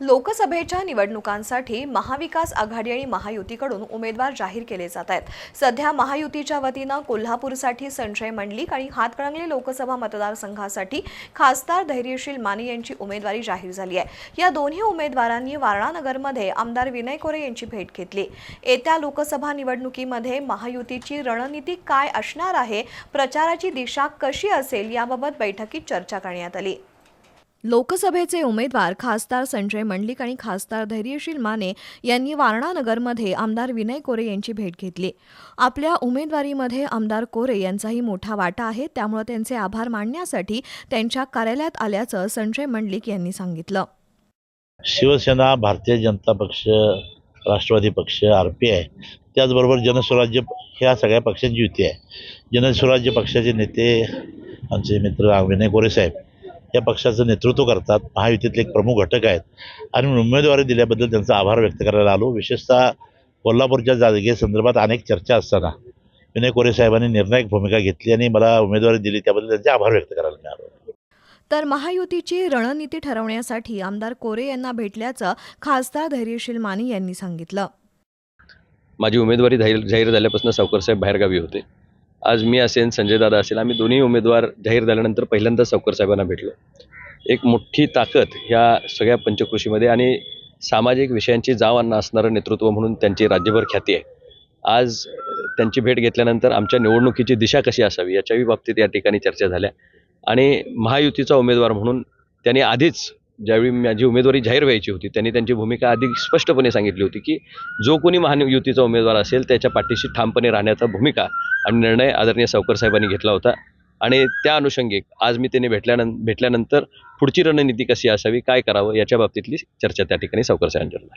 लोकसभेच्या निवडणुकांसाठी महाविकास आघाडी आणि महायुतीकडून उमेदवार जाहीर केले जात आहेत. सध्या महायुतीच्या वतीनं कोल्हापूरसाठी संजय मंडलिक आणि हातकणंगले लोकसभा मतदारसंघासाठी खासदार धैर्यशील माने यांची उमेदवारी जाहीर झाली आहे. या दोन्ही उमेदवारांनी वारणानगरमध्ये आमदार विनय कोरे यांची भेट घेतली. येत्या लोकसभा निवडणुकीमध्ये महायुतीची रणनीती काय असणार आहे? प्रचाराची दिशा कशी असेल? याबाबत बैठकीत चर्चा करण्यात आली. लोकसभेचे उमेदवार खासदार संजय मंडलिक आणि खासदार धैर्यशील माने यांनी वारणानगरमध्ये आमदार विनय कोरे यांची भेट घेतली. आपल्या उमेदवारीमध्ये आमदार कोरे यांचाही मोठा वाटा आहे त्यामुळे त्यांचे आभार मानण्यासाठी त्यांच्या कार्यालयात आल्याचं संजय मंडलिक यांनी सांगितलं. शिवसेना भारतीय जनता पक्ष राष्ट्रवादी पक्ष आर पी आय त्याचबरोबर जनस्वराज्य ह्या सगळ्या पक्षांची युती आहे. जनस्वराज्य पक्षाचे नेते आमचे मित्र विनय गोरे साहेब या पक्षाचं नेतृत्व करतात. महायुतीतले एक प्रमुख घटक आहेत. आणि उमेदवारी दिल्याबद्दल त्यांचा आभार व्यक्त करायला आलो. विशेषतः कोल्हापूरच्या जागेसंदर्भात अनेक चर्चा असताना विनय कोरे साहेबांनी निर्णायक भूमिका घेतली आणि मला उमेदवारी दिली. त्याबद्दल त्यांचे आभार व्यक्त करायला मिळालो. तर महायुतीची रणनीती ठरवण्यासाठी आमदार कोरे यांना भेटल्याचं खासदार धैर्यशील माने यांनी सांगितलं. माझी उमेदवारी जाहीर जाहीर झाल्यापासून सावकरसाहेब बाहेरगावी होते. आज मी असेन संजयदादा असेल आम्ही दोन्ही उमेदवार जाहीर झाल्यानंतर पहिल्यांदा सावकर साहेबांना भेटलो. एक मोठी ताकद ह्या सगळ्या पंचकृषीमध्ये आणि सामाजिक विषयांची जाव आणणं असणारं नेतृत्व म्हणून त्यांची राज्यभर ख्याती आहे. आज त्यांची भेट घेतल्यानंतर आमच्या निवडणुकीची दिशा कशी असावी याच्याही बाबतीत या ठिकाणी चर्चा झाल्या. आणि महायुतीचा उमेदवार म्हणून त्यांनी आधीच ज्यावेळी माझी उमेदवारी जाहीर व्हायची होती त्यांनी त्यांची भूमिका अधिक स्पष्टपणे सांगितली होती की जो कोणी महायुतीचा उमेदवार असेल त्याच्या पाठीशी ठामपणे राहण्याचा भूमिका आणि निर्णय आदरणीय सावकर साहेबांनी घेतला होता. आणि त्या अनुषंगिक आज मी त्यांनी भेटल्यानं भेटल्यानंतर पुढची रणनीती कशी असावी काय करावं याच्या बाबतीतली चर्चा त्या ठिकाणी सावकर साहेबांच्या झाली.